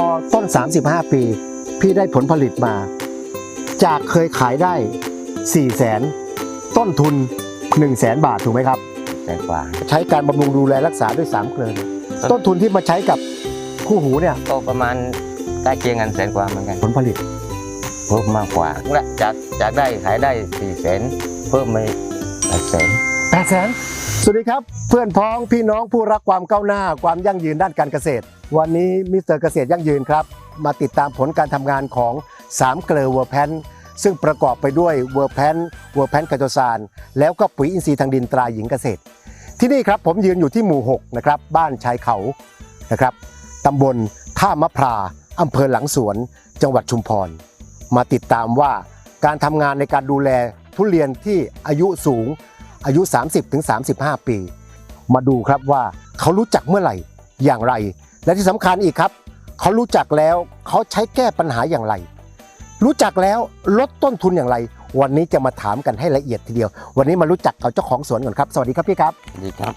อต้น 35 ปี พี่ได้ผลผลิตมา จากเคยขายได้ 4 0 0แสนต้นทุน 1 0 0 0 0แสนบาทถูกไหมครับแสนกว่าใช้การบำรุงดูแลรักษาด้วย3เกลือเนี่ยต้นทุนที่มาใช้กับคู่หูเนี่ยก็ประมาณใกล้เคียงกันแสนกว่าเหมือนกันผลผลิตเพิ่มมากกว่าและจากจากได้ขายได้สี่แสนเพิ่มไปแปดแสน8 0 0แสนสวัสดีครับ เพื่อนพ้องพี่น้องผู้รักความก้าวหน้าความยั่งยืนด้านการเกษตร วันนี้มิสเตอร์เกษตรยั่งยืนครับ มาติดตามผลการทำงานของ3เกลือเวอร์แพนซึ่งประกอบไปด้วยเวอร์แพนเวอร์แพนไคโตซานแล้วก็ปุ๋ยอินทรีย์ทางดินตราหญิงเกษตร ที่นี่ครับผมยืนอยู่ที่หมู่ 6 นะครับ บ้านชายเขานะครับตำบลท่ามะพร้าอำเภอหลังสวน จังหวัดชุมพร มาติดตามว่าการทำงานในการดูแลทุเรียนที่อายุสูงอายุ 30-35 ปี มาดูครับว่าเขารู้จักเมื่อไหร่อย่างไร และที่สำคัญอีกครับ เขารู้จักแล้วเขาใช้แก้ปัญหาอย่างไร รู้จักแล้วลดต้นทุนอย่างไร วันนี้จะมาถามกันให้ละเอียดทีเดียว วันนี้มารู้จักกับเจ้าของสวนก่อนครับ สวัสดีครับพี่ครับดีครับ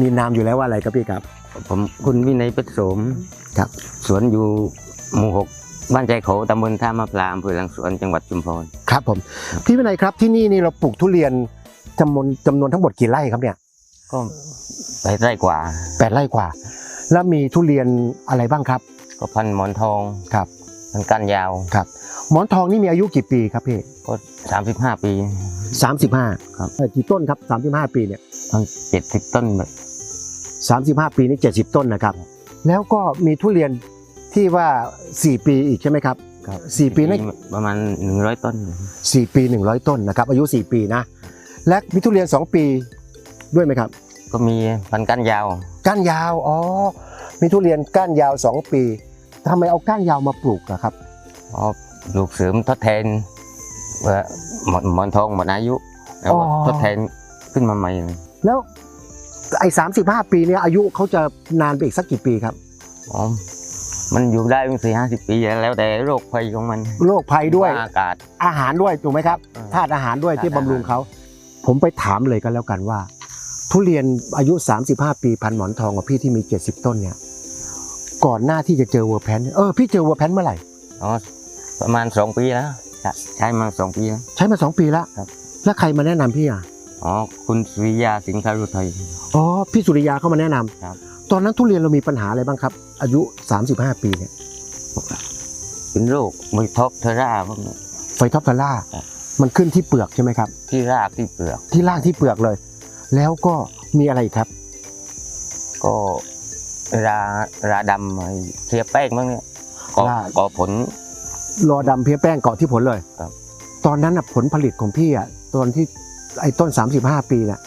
มีนามอยู่แล้วว่าอะไรครับพี่ครับ ผมคุณวินัยเป็ดโสมครับสวนอยู่หมู่หกบ้านใจเขาตำบลท่ามะพร้าวอำเภอหลังสวนจังหวัดชุมพรครับผมพี่วินัยครับที่นี่นี่เราปลูกทุเรียนจำนวนจำนวนทั้งหมดกี่ไร่ครับเนี่ยก็ไปไร่กว่าแปดไร่กว่า แล้วมีทุเรียนอะไรบ้างครับก็พันหมอนทองครับพันก้านยาวครับ หมอนทองนี่มีอายุกี่ปีครับพี่ก็สามสิบห้าปีสามสิบห้าครับกี่ต้นครับสามสิบห้าปีเนี่ยทั้งเจ็ดสิบต้นแบบสามสิบห้าปีนี่เจ็ดสิบต้นนะครับ แล้วก็มีทุเรียนที่ว่าสี่ปีอีกใช่ไหมครับครับสี่ปีนั่นประมาณหนึ่งร้อยต้นสี่ปีหนึ่งร้อยต้นนะครับ อายุสี่ปีนะ และมีทุเรียนสองปีด้วยไหมครับ ก็มีพันก้านยาว ก้านยาวอ๋อมีทุเรียนก้านยาวสองปีทำไมเอาก้านยาวมาปลูกอะครับอ๋อปลูกเสริมทดแทนเอ่อหมอนหมอนทองหมดอายุแล้วก็อ๋อ ทดแทนขึ้นมาใหม่เลยแล้วไอ้สามสิบห้าปีเนี่ยอายุเขาจะนานไปอีกสักกี่ปีครับ อ๋อมันอยู่ได้เป็นสี่ห้าสิบปีแล้วแต่โรคภัยของมันโรคภัยด้วยอากาศอาหารด้วยถูกไหมครับอ่าธาตุอาหารด้วยที่ธาตุอาหารบำรุงเขา ผมไปถามเลยก็แล้วกันว่า ทุเรียนอายุ 35 ปีพันหมอนทองกับพี่ที่มี 70 ต้นเนี่ย ก่อนหน้าที่จะเจอเวอร์แพนเออพี่เจอเวอร์แพนเมื่อไหร่อ๋อประมาณสองปีแล้วใช้มาสองปีแล้วใช้มา 2 ปีแล้วครับแล้วใครมาแนะนำพี่อะอ๋อคุณสุริยาสิงคารุไทยอ๋อพี่สุริยาเข้ามาแนะนำครับ ตอนนั้นทุเรียนเรามีปัญหาอะไรบ้างครับ อายุ 35 ปีเนี่ยเป็นโรคมือท็อปเทอร่าพวกนี้ไฟท็อปฟาร่าครับมันขึ้นที่เปลือกใช่ไหมครับ ที่รากที่เปลือก ที่ล่างที่เปลือกเลย แล้วก็มีอะไรอีกครับ ก็ราราดำไอ้เคลียร์แป้งบ้างเนี่ยก่อราก่อผล รอดำเพี้ยแป้งเกาะที่ผลเลยครับ ตอนนั้นน่ะผลผลิตของพี่อะตอนที่ไอ้ต้น 35 ปีน่ะ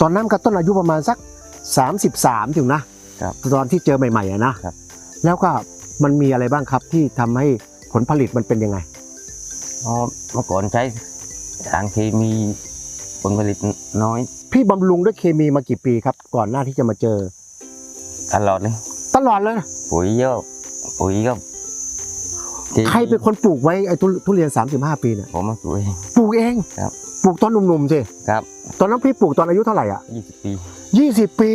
ตอนนั้นก็ต้นอายุประมาณสัก 33ถึงนะครับตอนที่เจอใหม่ๆอะนะครับ แล้วก็มันมีอะไรบ้างครับที่ทำให้ผลผลิตมันเป็นยังไงอ๋อเมื่อก่อนใช้สารเคมีผลผลิตน้อย พี่บำรุงด้วยเคมีมากี่ปีครับ ก่อนหน้าที่จะมาเจอ ตลอดเลยตลอดเลยนะปุ๋ยเยอะปุ๋ยก็ที่ใครเป็นคนปลูกไว้ไอ้ทุทุเรียน 35 ปีเนี่ยผมมาปุ๋ยปลูกเองครับปลูกตอนหนุ่มๆสิครับ ตอนนั้นพี่ปลูกตอนอายุเท่าไหร่อะยี่สิบปี 20 ปี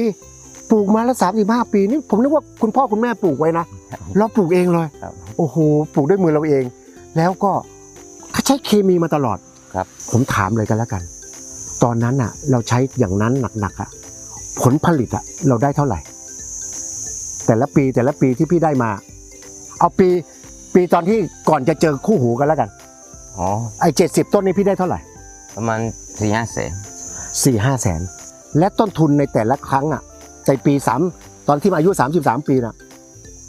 ปลูกมาแล้ว 35 ปีนี่ผมนึกว่าคุณพ่อคุณแม่ปลูกไว้นะเราปลูกเองเลยครับ โอ้โหปลูกด้วยมือเราเอง แล้วก็ใช้เคมีมาตลอดครับ ผมถามเลยกันแล้วกัน ตอนนั้นอะ เราใช้อย่างนั้นหนักๆอะผลผลิตอะเราได้เท่าไหร่ แต่ละปีแต่ละปีที่พี่ได้มา เอาปีปีตอนที่ก่อนจะเจอคู่หูกันแล้วกันอ๋อไอ้เจ็ดสิบต้นนี้พี่ได้เท่าไหร่ ประมาณสี่ห้าแสนสี่ห้าแสนและต้นทุนในแต่ละครั้งอะในปีสามตอนที่อายุสามสิบสามปีน่ะ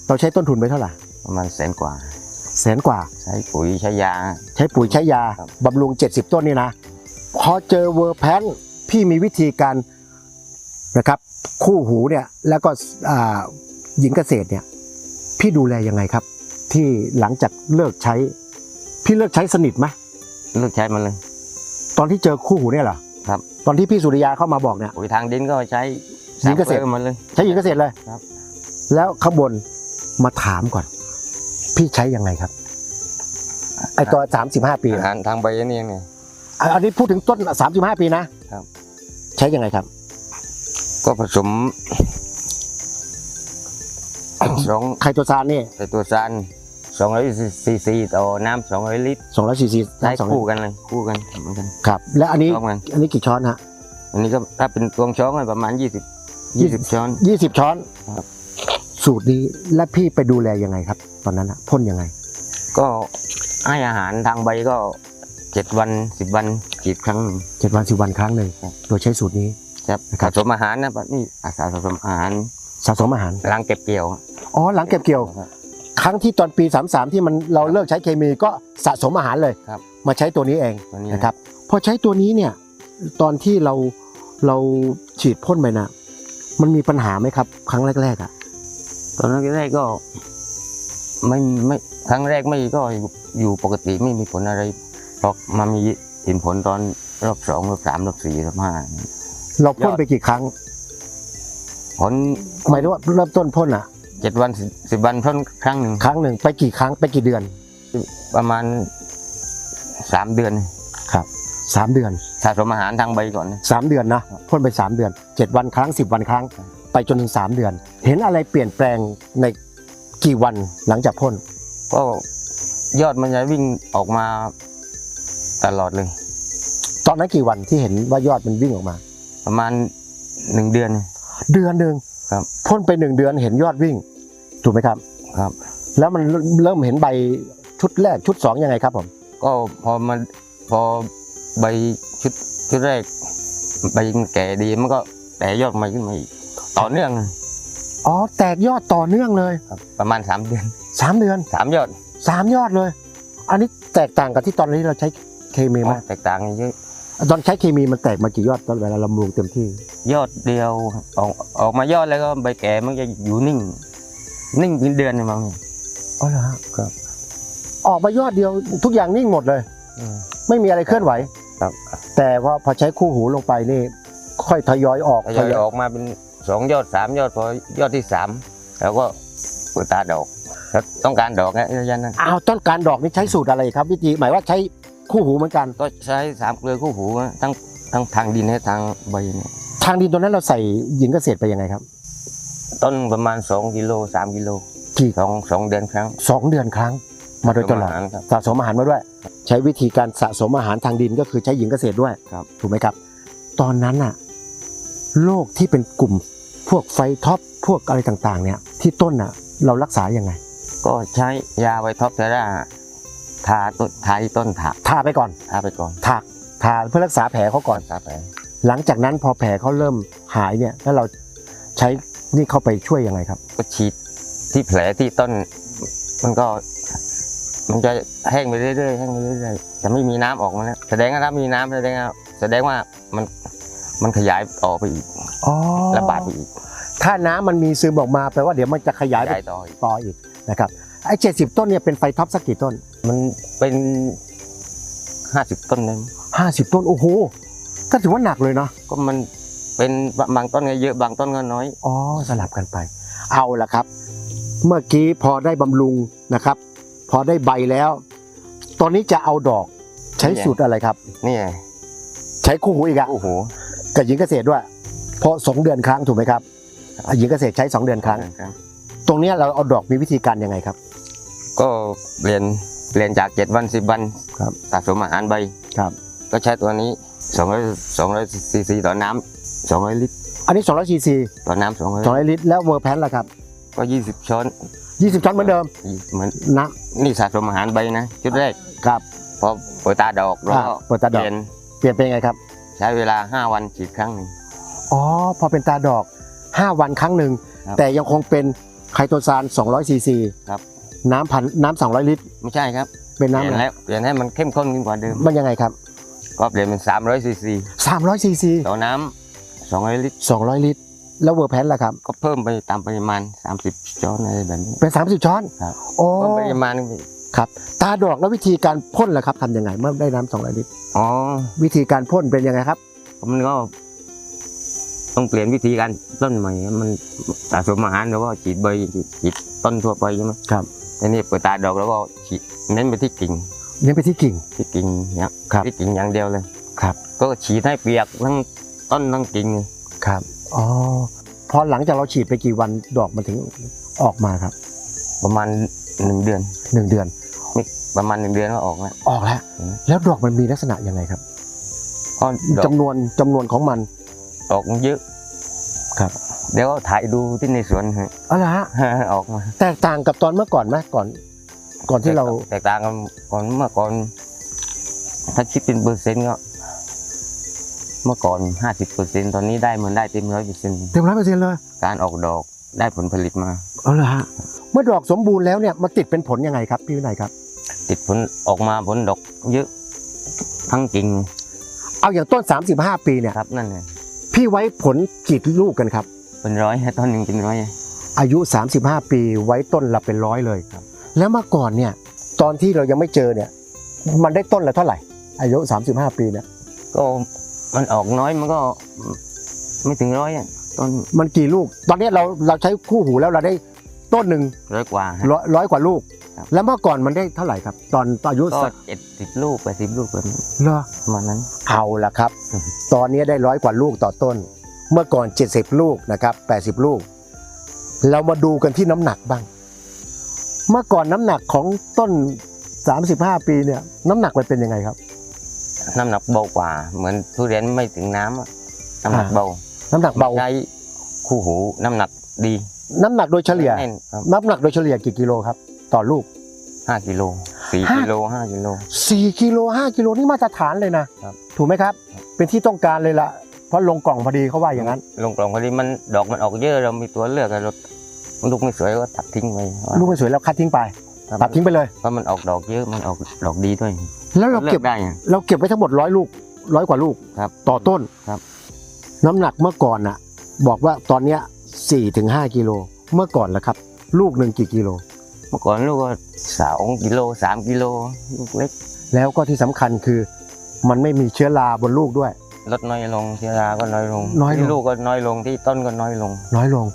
เราใช้ต้นทุนไปเท่าไหร่ประมาณแสนกว่าแสนกว่า ใช้ปุ๋ยใช้ยา ใช้ปุ๋ยใช้ยาครับบำรุง70ต้นนี่นะ พอเจอเวอร์แพนพี่มีวิธีการนะครับ คู่หูเนี่ยแล้วก็อ่าหญิงเกษตรเนี่ยพี่ดูแลยังไงครับ ที่หลังจากเลิกใช้ พี่เลิกใช้สนิทไหมเลิกใช้มันเลย ตอนที่เจอคู่หูเนี่ยเหรอครับ ตอนที่พี่สุริยาเข้ามาบอกเนี่ยปุ๋ยทางดินก็ใช้หญิงเกษตรสามเกลือมันเลยใช้หญิงเกษตรเลยครับ แล้วข้างบนมาถามก่อน พี่ใช้ยังไงครับไอตัวสามสิบห้าปีอาอะหารทางใบนี่ไง อะอันนี้พูดถึงต้นสามสิบห้าปีนะครับ ใช้ยังไงครับ ก็ผสมผสสองไคโตซานนี่ใส่ตัวซานสองร้อยซีซีต่อน้ำสองร้อยลิตร200ซีซีใช้สองคู่กันเลยคู่กันเหมือนกันครับ และอันนี้ช้อนกัน อันนี้กี่ช้อนฮะอันนี้ก็ถ้าเป็นตวงช้อนก็ประมาณ20 20ช้อน 20 ช้อนครับ สูตรนี้และพี่ไปดูแลยังไงครับ ตอนนั้นอะพ่นยังไง ก็ให้อาหารทางใบก็ 7วัน10วันฉีดครั้งหนึ่ง เจ็ดวันสิบวันครั้งหนึ่งครับ โดยใช้สูตรนี้ ครับครัสะบสมอาหารนะแบบนี่อาสาสะสมอาหารสะสมอาหารล้างเก็บเกี่ยวอ๋อหลังเก็บเกี่ยว ครับ ครั้งที่ตอนปี 33 ที่มันเราเลิกใช้เคมีก็สะสมอาหารเลยครับ มาใช้ตัวนี้เองตัวนี้นะครับพอใช้ตัวนี้เนี่ยตอนที่เราเราฉีดพ่นไปนะมันมีปัญหาไหมครับ ครั้งแรกๆอะตอนแรกๆก็ไม่ไม่ครั้งแรกไม่ก็อยู่ปกติไม่มีผลอะไร เพราะมามีเห็นผลตอนรอบสองรอบสามรอบสี่รอบห้าเราพ่นยอดไปกี่ครั้ง ผลหมายถึงว่าเริ่มต้นพ่นอะเจ็ดวันสิบวันพ่นครั้งหนึ่งครั้งหนึ่งไปกี่ครั้งไปกี่เดือน ประมาณสามเดือนครับสามเดือนสะสมอาหารทางใบก่อนนะสามเดือนนะพ่นไปสามเดือนเจ็ดวันครั้งสิบวันครั้งครับไปจนถึงสามเดือน เห็นอะไรเปลี่ยนแปลงในกี่วันหลังจากพ่นก็ยอดมันจะวิ่งออกมา ตลอดเลย ตอนนั้นกี่วันที่เห็นว่ายอดมันวิ่งออกมา ประมาณหนึ่งเดือน เดือนหนึ่งครับพ่นไปหนึ่งเดือนเห็นยอดวิ่ง ถูกไหมครับ ครับ แล้วมันเริ่มเห็นใบชุดแรกชุดสองยังไงครับผม ก็พอมันพอใบชุดชุดแรกใบมันแก่ดีมันก็แต่ยอดใหม่ขึ้นมาอีกต่อเนื่องอ๋อแตกยอดต่อเนื่องเลยครับประมาณสามเดือนสามเดือนสามยอดสามยอดเลย อันนี้แตกต่างกับที่ตอนนี้เราใช้ เคมีไหมแตกต่างกันเยอะตอนใช้เคมีมันแตกมากี่ยอดตอนเวลาเราบำรุงเต็มที่ ยอดเดียวครับออกออกมายอดแล้วก็ใบแก่มันจะอยู่นิ่ง นิ่งเป็นเดือนเลยมั้งอ๋อเหรอฮะครับ ออกมายอดเดียวทุกอย่างนิ่งหมดเลยไม่มีอะไรเคลื่อนไหวครับ แต่พอพอใช้คู่หูลงไปนี่ ค่อยทยอยออกทยอยออกมาเป็นสองยอดสามยอดพอยอดที่สามแล้วก็เปิดตาดอกแล้วต้องการดอกนะระยะนั้นอ้าวต้นการดอกนี่ใช้สูตรอะไรครับ วิธีหมายว่าใช้ คู่หูเหมือนกัน ก็ใช้สามเกลือคู่หูนะทั้งทั้งทางดินและทางใบเนี่ยทางดินตัวนั้นเราใส่หญิงเกษตรไปยังไงครับ ต้นประมาณสองกิโลสามกิโลกี่สองสองเดือนครั้งสองเดือนครั้ง มาโดยตลอดประมาณครับสะสมอาหารมาด้วย ใช้วิธีการสะสมอาหารทางดินก็คือใช้หญิงเกษตรด้วยครับถูกไหมครับ ตอนนั้นน่ะโรคที่เป็นกลุ่มพวกไฟท็อปพวกอะไรต่างๆ เนี่ย ที่ต้นน่ะเรารักษายังไง ก็ใช้ยาไวท็อปเทรา ทาต้นทาที่ต้นถาทาไปก่อนทาไปก่อนทาทาเพื่อรักษาแผลเขาก่อน ทาไปหลังจากนั้นพอแผลเขาเริ่มหายเนี่ยแล้วเราใช้นี่เข้าไปช่วยยังไงครับ ก็ฉีดที่แผลที่ต้น มันก็ มันจะแห้งไปเรื่อยๆแห้งไปเรื่อยๆจะไม่มีน้ำออกมาแล้วแสดงว่าถ้ามีน้ำแสดงว่าแสดงว่ามันมันขยายต่อไปอีกอ๋อระบาดไปอีก ถ้าน้ำมันมีซึมออกมาแปลว่าเดี๋ยวมันจะขยายขไปยายต่ออีกต่ออีกนะครับไอ้เจ็ดสิบต้นเนี่ยเป็นไฟท็อปสักกี่ต้น มันเป็นห้าสิบต้นเลยห้าสิบต้นโอ้โหก็ถือว่าหนักเลยเนาะก็มันเป็นบางต้นก็เยอะบางต้นก็น้อยอ๋อสลับกันไป เอาละครับ เมื่อกี้พอได้บำรุงนะครับ พอได้ใบแล้ว ตอนนี้จะเอาดอก ใช้สูตรอะไรครับนี่ไงใช้คู่หูอีกอะโอ้โหกับหญิงเกษตรด้วยเพราะสองเดือนครั้งถูกไหมครับอะหญิงเกษตรใช้สองเดือนครั้ง ตรงเนี้ยเราเอาดอกมีวิธีการยังไงครับ ก็เปลี่ยน เปลี่ยนจากเจ็ดวันสิบวันครับสะสมอาหารใบครับ ก็ใช้ตัวนี้สองร้อยสองร้อยซีซีต่อน้ำสองร้อยลิตร อันนี้200ซีซีต่อน้ำสองร้อย200 ลิตร แล้วเวอร์แพนล่ะครับก็ยี่สิบช้อน20ช้อนเหมือนเดิมเหมือนนะนี่สะสมอาหารใบนะชุดแรกครับพอเปิดตาดอกแล้วอ่าก็เปิดตาดอกเปลี่ยนเปลี่ยนเป็นยังไงครับ ใช้เวลาห้าวันฉีดครั้งหนึ่ง อ๋อ พอเป็นตาดอก 5 วันครั้งหนึ่ง ครับแต่ยังคงเป็นไคโตซาน200ซีซีครับ น้ำพันน้ำ200ลิตร ไม่ใช่ครับเป็นเปน้ำลี่ยนอะไรแล้วเปลี่ยนให้มันเข้มข้นขึ้นกว่าเดิม มันยังไงครับก็เปลี่ยนเป็นสามร้อยซีซี300ซีซีต่อน้ำสองร้อยลิตร200ลิตร แล้วเวอร์แพนล่ะครับ ก็เพิ่มไปตามปริมาณ 30ช้อนอะไรแบบนี้ เป็น 30 ช้อนครับ โอ้เพิ่มปริมาณครับ ตาดอกแล้ววิธีการพ่นล่ะครับทำยังไงเมื่อได้น้ำ200ลิตร อ๋อวิธีการพ่นเป็นยังไงครับ มันก็ต้องเปลี่ยนวิธีการต้นใหม่ มันสะสมอาหารแล้วก็ฉีดใบฉีดฉีดต้นทั่วไปใช่ไหมครับ ทีนี้เปิดตาดอกแล้วก็ฉีดเน้นไปที่กิ่งเน้นไปที่กิ่งที่กิ่งเนี่ยครับที่กิ่งอย่างเดียวเลยครับ ก็ฉีดให้เปียกทั้งต้นทั้งกิ่งเลยครับอ๋อพอหลังจากเราฉีดไปกี่วันดอกมันถึงออกมาครับ ประมาณหนึ่งเดือนหนึ่งเดือนไม่ประมาณหนึ่งเดือนก็ออกแล้วออกแล้วอืมแล้วดอกมันมีลักษณะยังไงครับก็ดอกจำนวนจำนวนของมันออกเยอะครับ เดี๋ยวก็ถ่ายดูที่ในสวนอะไรฮะออกมาแตกต่างกับตอนเมื่อก่อนไหมก่อน ก่อนที่เราแตกต่างกันก่อนเมื่อก่อน ถ้าคิดเป็นเปอร์เซ็นต์ก็เมื่อก่อนห้าสิบเปอร์เซ็นตอนนี้ได้เหมือนได้เต็มร้อยเปอร์เซ็นต์เต็มร้อยเปอร์เซ็นต์เลย การออกดอกได้ผลผลิตมาเอาละฮะ เมื่อดอกสมบูรณ์แล้วเนี่ยมันติดเป็นผลยังไงครับพี่วินัยครับ ติดผลออกมาผลดอกเยอะทั้งกิ่ง เอาอย่างต้น 35 ปีเนี่ยครับนั่นเลยพี่ไว้ผลกี่ลูกกันครับ เป็นร้อยต้นหนึ่งเป็นร้อยอายุ 35 ปีไว้ต้นละเป็นร้อยเลยครับ แล้วเมื่อก่อนเนี่ยตอนที่เรายังไม่เจอเนี่ย มันได้ต้นละเท่าไหร่ อายุ 35 ปีเนี่ยก็มันออกน้อยมันก็ไม่ถึงร้อยอะต้นมันกี่ลูก ตอนนี้เราเราใช้คู่หูแล้วเราได้ต้นหนึ่งร้อยกว่าฮะร้อยร้อยกว่าลูกครับแล้วเมื่อก่อนมันได้เท่าไหร่ครับ ตอนอายุก็สักเจ็ดสิบลูกแปดสิบลูกแบบนี้เหรอประมาณนั้นเอาละครับอือฮึตอนนี้ได้ร้อยกว่าลูกต่อต้น เมื่อก่อน 70 ลูกนะครับ 80 ลูก เรามาดูกันที่น้ำหนักบ้าง เมื่อก่อนน้ำหนักของต้น 35 ปีเนี่ยน้ำหนักมันเป็นยังไงครับ น้ำหนักเบากว่า เหมือนทุเรียนไม่ถึงน้ำอะน้ำหนักอ่าเบา น้ำหนักเบาใช้คู่หูน้ำหนักดี น้ำหนักโดยเฉลี่ย แน่นครับน้ำหนักโดยเฉลี่ยกี่กิโลครับ ต่อลูก ห้ากิโลสี่ห้า กิโลห้ากิโล 4กิโล5กิโลนี่มาตรฐานเลยนะครับ ถูกไหมครับ เป็นที่ต้องการเลยล่ะ เพราะลงกล่องพอดีเขาว่าอย่างนั้น ลงกล่องพอดีมันดอกมันออกเยอะเรามีตัวเลือกอะเรามันลูกไม่สวยก็ตัดทิ้งไปลูกไม่สวยแล้วคัดทิ้งไปครับตัดทิ้งไปเลยเพราะมันออกดอกเยอะมันออกดอกดีด้วย แล้วเราเลืเก็อบกได้อะเราเก็บไว้ทั้งหมดร้อยลูกร้อยกว่าลูกครับต่อต้นครับ น้ำหนักเมื่อก่อนน่ะ บอกว่าตอนเนี้ยสี่ถึงห้ากิโลเมื่อก่อนละครับ ลูกหนึ่งกี่กิโล เมื่อก่อนลูกก็สองกิโลสามกิโลลูกเล็ก แล้วก็ที่สำคัญคือ มันไม่มีเชื้อราบนลูกด้วย ลดน้อยลงเชื้อราก็น้อยลงน้อยลง ที่ลูกก็น้อยลงที่ต้นก็น้อยลง น้อยลง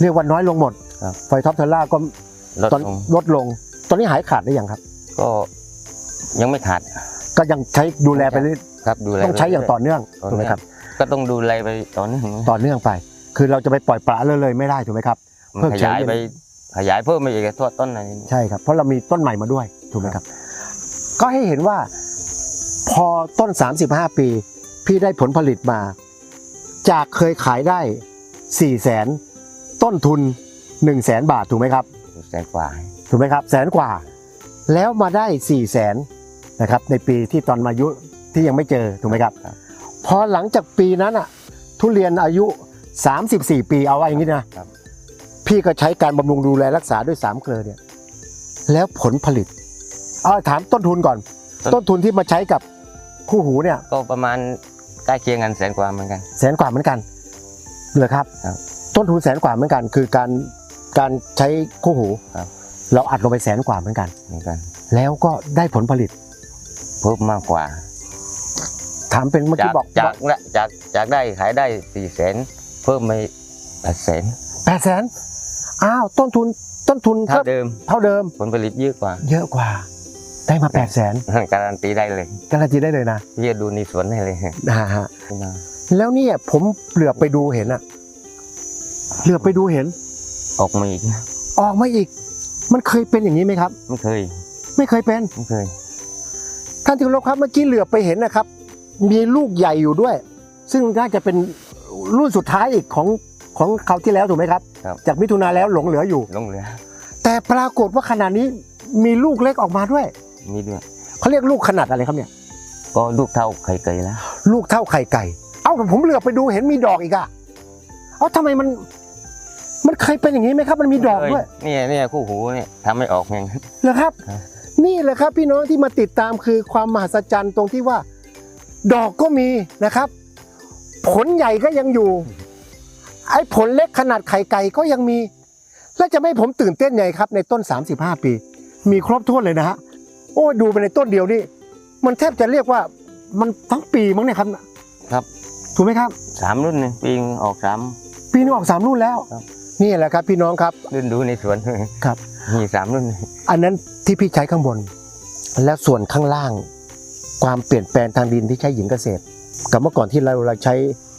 เรียกว่าน้อยลงหมดครับ ไฟท็อปเทอร่าก็ลดตอนลงลดลง ตอนนี้หายขาดได้ยังครับ ก็ยังไม่ขาด ก็ยังใช้ดูแลไปเรื่อยครับดูแลต้องใช้อย่างต่อเนื่องต่อถูกไหมเนื่องครับ ก็ต้องดูแลไปต่อเนื่องต่อเนื่องไป คือเราจะไปปล่อยปละเลยเลยไม่ได้ถูกไหมครับเพิ่มันมขเชื้อยายไปขยายเพิ่มไปอีกทั่วต้นอะไรนี่ใช่ครับ เพราะเรามีต้นใหม่มาด้วยถูกไหมครับ ก็ให้เห็นว่า พอต้น 35 ปี พี่ได้ผลผลิตมา จากเคยขายได้4แสนต้นทุน1แสนบาทถูกไหมครับแสนกว่าถูกไหมครับแสนกว่า แล้วมาได้4แสนนะครับในปีที่ตอนมายุที่ยังไม่เจอถูกไหมครับครับ พอหลังจากปีนั้นอะทุเรียนอายุ 34 ปีเอาไว้อย่างนี้นะครับพี่ก็ใช้การบำรุงดูแลรักษาด้วยสามเกลือเนี่ยแล้วผลผลิตเอาถามต้นทุนก่อน ต้นทุนที่มาใช้กับคู่หูเนี่ยก็ประมาณ ใกล้เคียงกันแสนกว่าเหมือนกัน แสนกว่าเหมือนกันเหรอครับครับ ต้นทุนแสนกว่าเหมือนกัน คือการการใช้คู่หูครับ เราอัดลงไปแสนกว่าเหมือนกัน เหมือนกันแล้วก็ได้ผลผลิตเพิ่มมากกว่า ถามเป็นเมื่อจากี้กบอกจากจากจากได้ขายได้สี่แสนเพิ่มไปแปดแสนแปดแสนอ้าวต้นทุนต้นทุนเท่าก็เดิม เท่าเดิมผลผลิตเยอะกว่า เยอะกว่า ได้มาแปดแสนการันตีได้เลย การันตีได้เลยนะพี่จะดูในสวนได้เลยนะฮะแล้วเนี่ยผมเหลือบไปดูเห็นอะเหลือบไปดูเห็น ออกมาอีก ออกมาอีก มันเคยเป็นอย่างนี้ไหมครับ ไม่เคย ไม่เคยเป็นไม่เคยท่านที่เคารพครับเมื่อกี้เหลือบไปเห็นนะครับ มีลูกใหญ่อยู่ด้วย ซึ่งน่าจะเป็นรุ่นสุดท้ายอีกของของคราวที่แล้วถูกไหมครับครับ จากมิถุนาแล้วหลงเหลืออยู่ลงเหลือ แต่ปรากฏว่าขณะนี้มีลูกเล็กออกมาด้วย มีด้วยเขาเรียกลูกขนาดอะไรครับเนี่ย ก็ลูกเท่าไข่ไก่แล้ว ลูกเท่าไข่ไก่ เอ้าผมเหลือบไปดูเห็นมีดอกอีกอะเอ้าทำไมมัน มันเคยเป็นอย่างนี้ไหมครับ มันมีดอกด้วยเนี่ยเนี่ยคู่หูเนี่ยทำไม่ออกอย่างนั้นเหรอครับครับ นี่แหละครับพี่น้องที่มาติดตามคือความมหัศจรรย์ตรงที่ว่า ดอกก็มีนะครับ ผลใหญ่ก็ยังอยู่ ไอ้ผลเล็กขนาดไข่ไก่ก็ยังมี แล้วจะไม่ให้ผมตื่นเต้นไงครับ ในต้น 35 ปี มีครบถ้วนเลยนะฮะ โอ้ดูไปในต้นเดียวนี่มันแทบจะเรียกว่ามันทั้งปีมั้งเนี่ยครับครับ ถูกไหมครับสามรุ่นเนี่ยปีนึงออกสามปีนึงออกสามรุ่นแล้วครับนี่แหละครับพี่น้องครับรุ่นดูในสวนครับมีสามรุ่น อันนั้นที่พี่ใช้ข้างบน และส่วนข้างล่าง ความเปลี่ยนแปลงทางดินที่ใช้หญิงเกษตร กับเมื่อก่อนที่เราเราใช้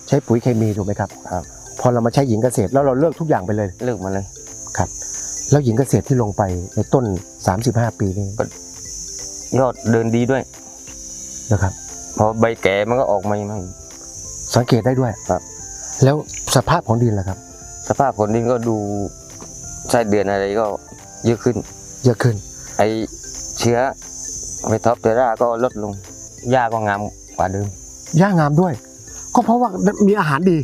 ใช้ปุ๋ยเคมีถูกไหมครับครับ พอเรามาใช้หญิงเกษตรแล้วเราเลิกทุกอย่างไปเลยเลิกมาเลยครับ แล้วหญิงเกษตรที่ลงไปในต้น 35 ปีนี้ ยอดเดินดีด้วยนะครับ พอใบแก่มันก็ออกมามั่ง สังเกตได้ด้วยครับ แล้วสภาพของดินล่ะครับ สภาพผลดินก็ดูไส้เดือนอะไรก็เยอะขึ้น เยอะขึ้น ไอเชื้อไวท็อปเทอร่าก็ลดลงหญ้าก็งามกว่าเดิมหญ้างามด้วย ก็เพราะว่ามีอาหารดี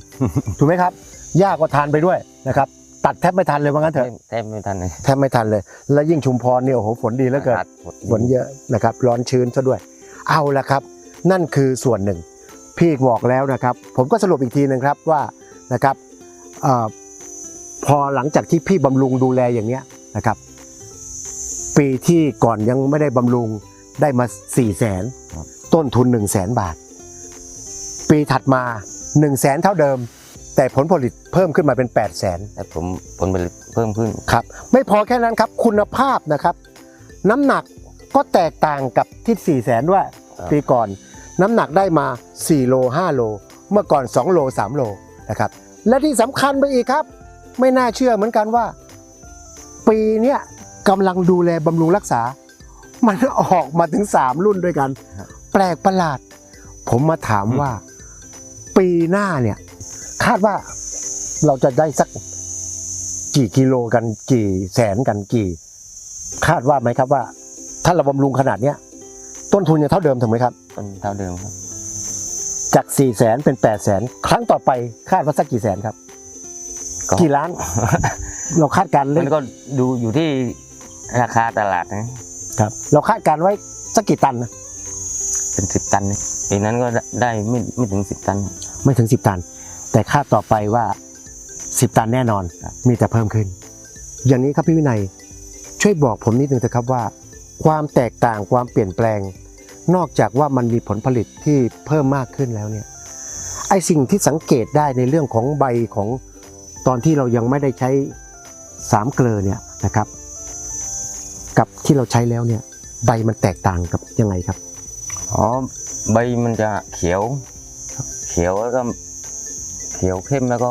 ถูกไหมครับหญ้าก็ทานไปด้วยนะครับ ตัดแทบไม่ทันเลยว่างั้นเถอะแทบไม่ทันเลยแทบไม่ทันเลย และยิ่งชุมพรเนี่ยโอ้โหฝนดีเหลือเกินอากาศหมดฝนเยอะนะครับ ร้อนชื้นซะด้วย เอาละครับ นั่นคือส่วนหนึ่ง พี่บอกแล้วนะครับ ผมก็สรุปอีกทีหนึ่งครับว่านะครับเออพอหลังจากที่พี่บำรุงดูแลอย่างเนี้ยนะครับ ปีที่ก่อนยังไม่ได้บำรุงได้มา4ี่แสนต้นทุน1นึ่งแสนบาท ปีถัดมา1นึ่งแสนเท่าเดิม แต่ผลผลิตเพิ่มขึ้นมาเป็น8ปดแสนแต่ผมผลผลิตเพิ่มขึ้น ครับไม่พอแค่นั้นครับคุณภาพนะครับ น้ำหนักก็แตกต่างกับที่4ี่แสนด้วยครับ ปีก่อน น้ำหนักได้มา 4 โล 5 โล เมื่อก่อน 2 โล 3 โลนะครับและที่สำคัญไปอีกครับ ไม่น่าเชื่อเหมือนกันว่า ปีเนี้ยกำลังดูแลบำรุงรักษา มันออกมาถึง 3 รุ่นด้วยกันแปลกประหลาด ผมมาถามว่า ปีหน้าเนี่ย คาดว่าเราจะได้สักกี่กิโลกันกี่แสนกันกี่ คาดว่าไหมครับว่า ถ้าเราบำรุงขนาดเนี้ยต้นทุนยังเท่าเดิมถูกไหมครับต้นเท่าเดิมครับ จาก4ี่แสนเป็น8ปดแสนครั้งต่อไปคาดว่าสักกี่แสนครับก็กี่ล้าน เราคาดการณ์เล่มันนก็ดูอยู่ที่ราคาตลาดนะครับ เราคาดการณ์ไว้สักกี่ตันนะเป็นสิบตันนี่ปีนั้นก็ได้ไม่ไม่ถึงสิบตัน ไม่ถึง10ตัน แต่คาดต่อไปว่า 10 ตันแน่นอนมีแต่เพิ่มขึ้น อย่างนี้ครับพี่วินัยช่วยบอกผมนิดนึงเถอะครับว่า ความแตกต่างความเปลี่ยนแปลง นอกจากว่ามันมีผลผลิตที่เพิ่มมากขึ้นแล้วเนี่ยไอสิ่งที่สังเกตได้ในเรื่องของใบของตอนที่เรายังไม่ได้ใช้สามเกลอเนี่ยนะครับ กับที่เราใช้แล้วเนี่ย ใบมันแตกต่างกับยังไงครับอ๋อใบมันจะเขียว เขียวแล้วก็ ขียวเข้มแล้วก็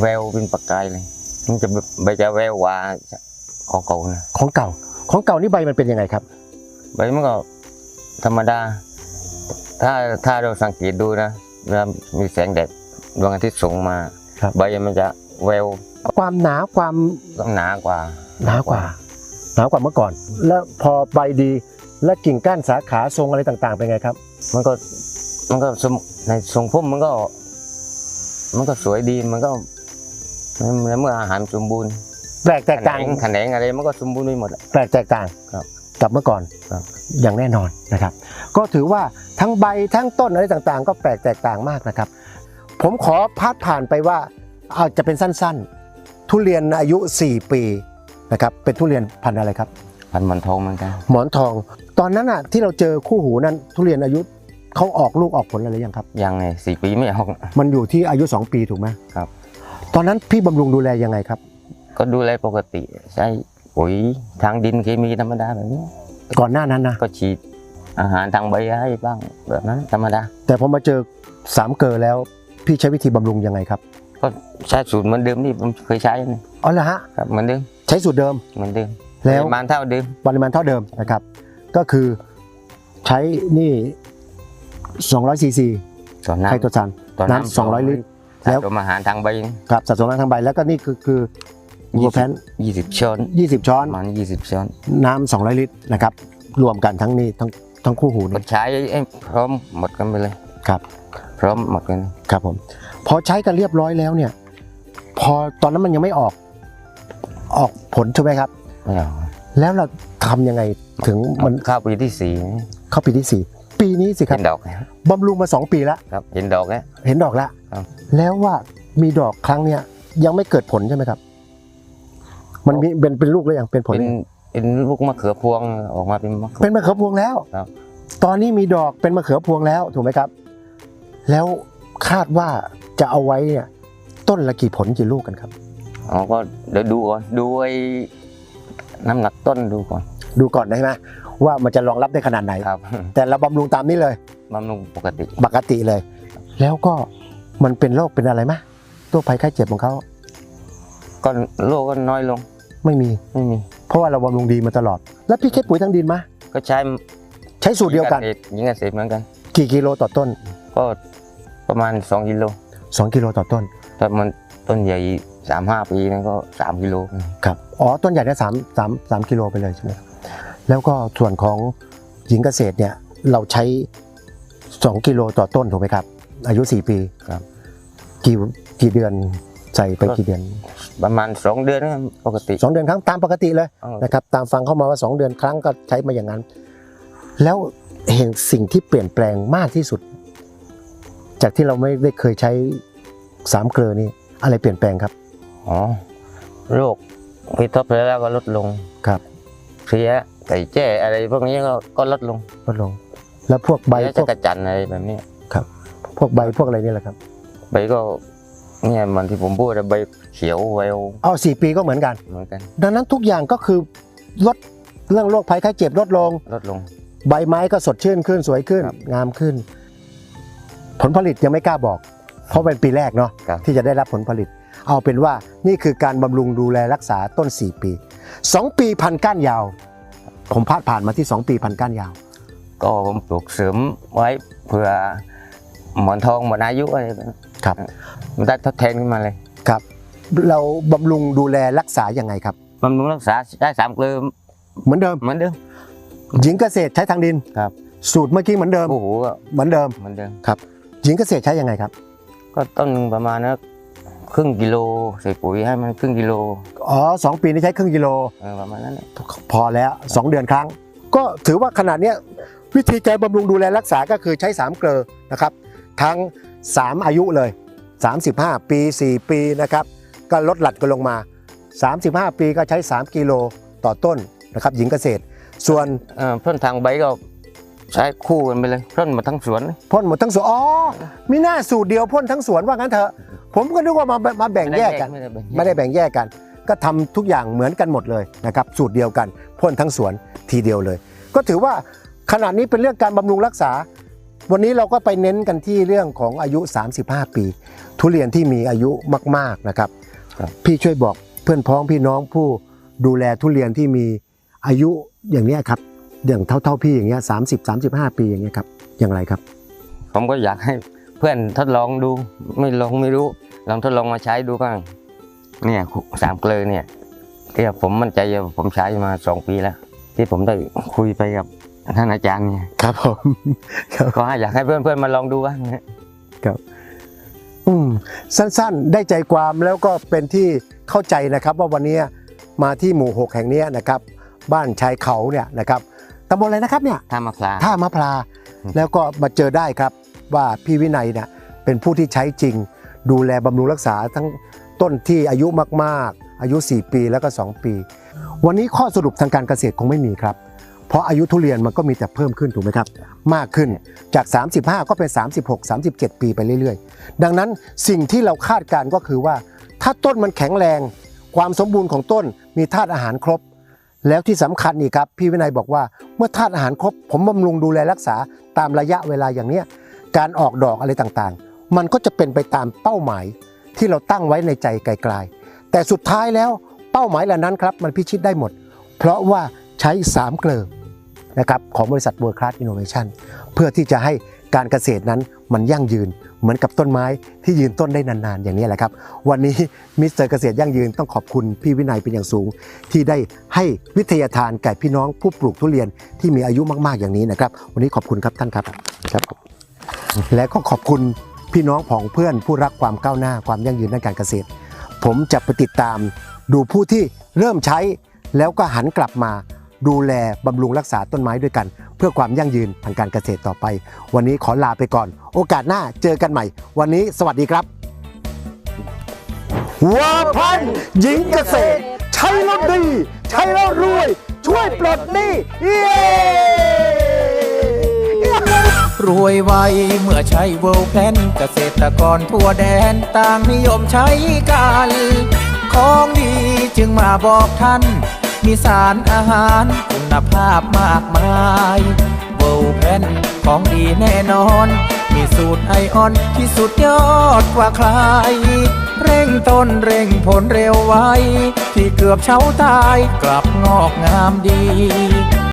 แววเป็นประกายเลย มันจะแบบใบจะแววกว่าของเก่านะของเก่า ของเก่านี่ใบมันเป็นยังไงครับ ใบมันก็ธรรมดา ถ้าถ้าเราสังเกตดูนะเวลามีแสงแดดดวงอาทิตย์ส่งมาครับใบมันจะแววความหนาความต้องหนากว่า หนากว่าหนากว่าเมื่อก่อน แล้วพอใบดีและกิ่งก้านสาขาทรงอะไรต่าง ๆ เป็นไงครับ มันก็มันก็สมในทรงพุ่มมันก็ มันก็สวยดีมันก็เมื่อเมื่ออาหารสมบูรณ์แปลกแตกต่างแขนงอะไรมันก็สมบูรณ์ไปหมดอะแปลกแตกต่างครับกับเมื่อก่อนครับอย่างแน่นอนนะครับ ก็ถือว่าทั้งใบทั้งต้นอะไรต่างๆ ก็แปลกแตกต่างมากนะครับ ผมขอพาดผ่านไปว่าอาจจะเป็นสั้นๆ ทุเรียนอายุ 4 ปีนะครับเป็นทุเรียนพันธุ์อะไรครับ พันธุ์หมันทองเหมือนกันหมอนทอง ตอนนั้นอะที่เราเจอคู่หูนั้นทุเรียนอายุ เขาออกลูกออกผลอะไรหรือยังครับ ยังไงสี่ปีไม่ออก มันอยู่ที่อายุ 2 ปีถูกไหมครับ ตอนนั้นพี่บำรุงดูแลยังไงครับ ก็ดูแลปกติ ใช้ปุ๋ยทางดินเคมีธรรมดาแบบนี้ ก่อนหน้านั้นนะก็ฉีดอาหารทางใบให้บ้างแบบนั้นธรรมดา แต่พอมาเจอสามเกลอแล้วพี่ใช้วิธีบำรุงยังไงครับ ก็ใช้สูตรเหมือนเดิมที่ผมเคยใช้นะอ๋อเหรอฮะครับเหมือนเดิมใช้สูตรเดิมเหมือนเดิมแล้วปริมาณเท่าเดิมปริมาณเท่าเดิมนะครับ ก็คือใช้นี่ 200ซีซีต่อไคโตน้ำซานต่อน้ำ200ลิตร แล้แล้วว อาหารทางใบครับสัดส่วนน้ำทางใบแล้วก็นี่คือคือวัวแพนยี่สิบช้อน20 ช้อนประมาณยี่สิบช้อนน้ำ200 ลิตรนะครับ รวมกันทั้งนี้ทั้งทั้งคู่หูก็นี่ใช้ให้พร้อมหมดกันไปเลย ครับพร้อมหมดกันครับผมพอใช้กันเรียบร้อยแล้วเนี่ย พอตอนนั้นมันยังไม่ออก ออกผลใช่ไหมครับ ไม่เอาแล้วเราทำยังไงถึงมันเข้าปีที่สี่เข้าปีที่สี่ ปีนี้สิครัเห็บนดอกบำรุงมาสองปีแล้วครับ เห็นดอกแล้วเห็นดอกแล้วครับแล้วว่ามีดอกครั้งเนี้ยยังไม่เกิดผลใช่ไหมครับ มันมีเป็นเป็นลูกหรือยังเป็นผลเป็นหรือยังเป็นลูกมะเขือพวงออกมาเป็นมะเขือเป็นมะเขือพวงแล้วครับ ตอนนี้มีดอกเป็นมะเขือพวงแล้วถูกไหมครับ แล้วคาดว่าจะเอาไว้เนี่ยต้นละกี่ผลกี่ลูกกันครับอ๋อก็เดี๋ยวดูก่อนดูไอ้น้ำหนักต้นดูก่อน ดูก่อนได้ไหม ว่ามันจะรองรับได้ขนาดไหน ครับแต่เราบำรุงตามนี้เลยบำรุงปกติ ปกติเลย แล้วก็มันเป็นโรคเป็นอะไรไหมตัวภัยไข้เจ็บของเขาก็โรคก็น้อยลงไม่มี ไม่มี เพราะว่าเราบำรุงดีมาตลอด แล้วพี่ใช้ปุ๋ยทั้งดินไหมก็ใช้ใช้สูตรเดียวกัน ยิงเกษตรเหมือนกัน กี่กิโลต่อต้น ก็ประมาณ2กิโล2กิโลต่อต้นถ้ามันต้นใหญ่สามห้าปีนั้นก็สามกิโลครับอ๋อต้นใหญ่ได้สามสามสามกิโลไปเลยใช่ไหมครับ แล้วก็ส่วนของหญิงเกษตรเนี่ยเราใช้ 2 กิโลต่อต้นถูกไหมครับ อายุ 4 ปีครับ กี่กี่เดือนใส่ไปกี่เดือน ประมาณสองเดือนนะครับปกติ 2 เดือนครั้งตามปกติเลยเออนะครับตามฟังเข้ามาว่า 2 เดือนครั้งก็ใช้มาอย่างนั้น แล้วเห็นสิ่งที่เปลี่ยนแปลงมากที่สุด จากที่เราไม่ได้เคยใช้สามเกลือนี่อะไรเปลี่ยนแปลงครับอ๋อโรคพิษทบแล้วก็ลดลงครับเพลี้ย ไก่แจ้อะไรพวกนี้ก็ก็ลดลงลดลง แล้วพวกใบเพลี้ยพจัวกกรจันทร์อะไรแบบนี้ พวกใบพวกอะไรนี่แหละครับใบก็เนี่ยมันที่ผมพูดอะใบเขียวไวโอเอาสี่ปีก็เหมือนกัน เหมือนกันดังนั้นทุกอย่างก็คือลดเรื่องโรคภัยไข้เจ็บลดลง ลดลง ใบไม้ก็สดชื่นขึ้นสวยขึ้น ครับงามขึ้น ผลผลิตยังไม่กล้าบอก เพราะเป็นปีแรกเนาะครับ ที่จะได้รับผลผลิต เอาเป็นว่านี่คือการบำรุงดูแลรักษาต้น 4 ปี 2 ปีพันก้านยาว ผมพาดผ่านมาที่ 2 ปีพันก้านยาว ก็ผมปลูกเสริมไว้เผื่อหมอนทองหมดอายุอะไรแบบนั้นครับมันได้ทดแทนขึ้นมาเลยครับ เราบำรุงดูแลรักษายังไงครับบำรุงรักษาได้สามเกลือเหมือนเดิมเหมือนเดิม หญิงเกษตรใช้ทางดินครับ สูตรเมื่อกี้เหมือนเดิมโอ้โหก็เหมือนเดิมเหมือนเดิมหญิงเกษตรใช้ยังไงครับ ก็ต้นหนึ่งประมาณนัก ครึ่งกิโลใส่ปุ๋ยให้มันครึ่งกิโลอ๋อสองปีนี้ใช้ครึ่งกิโลเออประมาณนั้นแหละพอแล้ว2เดือนครั้ง ก็ถือว่าขนาดเนี้ยวิธีการบำรุงดูแลรักษาก็คือใช้3เกลอนะครับ ทั้ง3อายุเลย 35 ปี 4 ปีนะครับ ก็ลดหลั่นกันลงมา 35 ปีก็ใช้ 3 กิโลต่อต้นนะครับ หญิงเกษตร ส่วนเออพ่นทางใบก็ใช้คู่กันไปเลยพ่นหมดทั้งสวนเลยพ่นหมดทั้งสวนอ๋อมีหน้าสูตรเดียวพ่นทั้งสวนว่างั้นเถอะ ผมก็นึกว่ามามาแบ่งแยกกัน ไม่ได้แบ่งไม่ได้แบ่งแยกกัน ก็ทำทุกอย่างเหมือนกันหมดเลยนะครับสูตรเดียวกันพ่นทั้งสวนทีเดียวเลย ก็ถือว่าขนาดนี้เป็นเรื่องการบำรุงรักษา วันนี้เราก็ไปเน้นกันที่เรื่องของอายุ 35 ปี ทุเรียนที่มีอายุมากๆนะครับพี่ช่วยบอกเพื่อนพ้องพี่น้องผู้ดูแลทุเรียนที่มีอายุอย่างเนี้ยครับอย่างเท่าๆพี่อย่างเงี้ยสามสิบสามสิบห้าปีอย่างเงี้ยครับอย่างไรครับ ผมก็อยากให้ เพื่อนทดลองดูไม่ลองไม่รู้ ลองทดลองมาใช้ดูบ้าง เนี่ยสามเกลือเนี่ยที่ผมมั่นใจว่าผมใช้มาสองปีแล้ว ที่ผมได้คุยไปกับท่านอาจารย์เนี่ยครับผมก็อยากให้เพื่อนๆมาลองดูบ้างนะอืมสั้นๆ ได้ใจความแล้วก็เป็นที่เข้าใจนะครับ ว่าวันนี้มาที่หมู่ 6 แห่งเนี้ยนะครับ บ้านชายเขาเนี่ยนะครับตำบลอะไรนะครับเนี่ยถ้ามะพร้าวท่ามะพร้าอืมแล้วก็มาเจอได้ครับ ว่าพี่วินัยเนี่ยเป็นผู้ที่ใช้จริง ดูแลบำรุงรักษาทั้งต้นที่อายุมากๆ อายุ 4 ปีแล้วก็ 2 ปี วันนี้ข้อสรุปทางการเกษตรคงไม่มีครับ เพราะอายุทุเรียนมันก็มีแต่เพิ่มขึ้นถูกไหมครับ มากขึ้นจาก 35 ก็เป็น 36 37 ปีไปเรื่อยๆ ดังนั้นสิ่งที่เราคาดการก็คือว่า ถ้าต้นมันแข็งแรง ความสมบูรณ์ของต้นมีธาตุอาหารครบ แล้วที่สำคัญอีกครับพี่วินัยบอกว่าเมื่อธาตุอาหารครบ ผมบำรุงดูแลรักษาตามระยะเวลาอย่างเนี้ย การออกดอกอะไรต่างๆ มันก็จะเป็นไปตามเป้าหมายที่เราตั้งไว้ในใจไกลๆ แต่สุดท้ายแล้วเป้าหมายเหล่านั้นครับมันพิชิตได้หมด เพราะว่าใช้3เกลือนะครับของบริษัท World Class Innovation เพื่อที่จะให้การเกษตรนั้นมันยั่งยืนเหมือนกับต้นไม้ที่ยืนต้นได้นานๆ อย่างนี้แหละครับ วันนี้มิสเตอร์เกษตรยั่งยืนต้องขอบคุณพี่วินัยเป็นอย่างสูง ที่ได้ให้วิทยาทานแก่พี่น้องผู้ปลูกทุเรียนที่มีอายุมากๆอย่างนี้นะครับ วันนี้ขอบคุณครับท่านครับครับ และก็ขอบคุณพี่น้องผองเพื่อนผู้รักความก้าวหน้าความยั่งยืนด้านการเกษตร ผมจะไปติดตามดูผู้ที่เริ่มใช้ แล้วก็หันกลับมาดูแลบำรุงรักษาต้นไม้ด้วยกัน เพื่อความยั่งยืนทางการเกษตรต่อไป วันนี้ขอลาไปก่อน โอกาสหน้าเจอกันใหม่ วันนี้สวัสดีครับวัวพันธุ์หญิงเกษตร ใช้แล้วดี ใช้แล้วรวย ช่วยปลดหนี้เย้ รวยไวเมื่อใช้เวลแพนเกษตรกรทั่วแดนต่างนิยมใช้กัน ของดีจึงมาบอกท่าน มีสารอาหารคุณภาพมากมายเวลแพนของดีแน่นอน มีสูตรไอออนที่สุดยอดกว่าใคร เร่งต้นเร่งผลเร็วไว ที่เกือบเช้าตายกลับงอกงามดี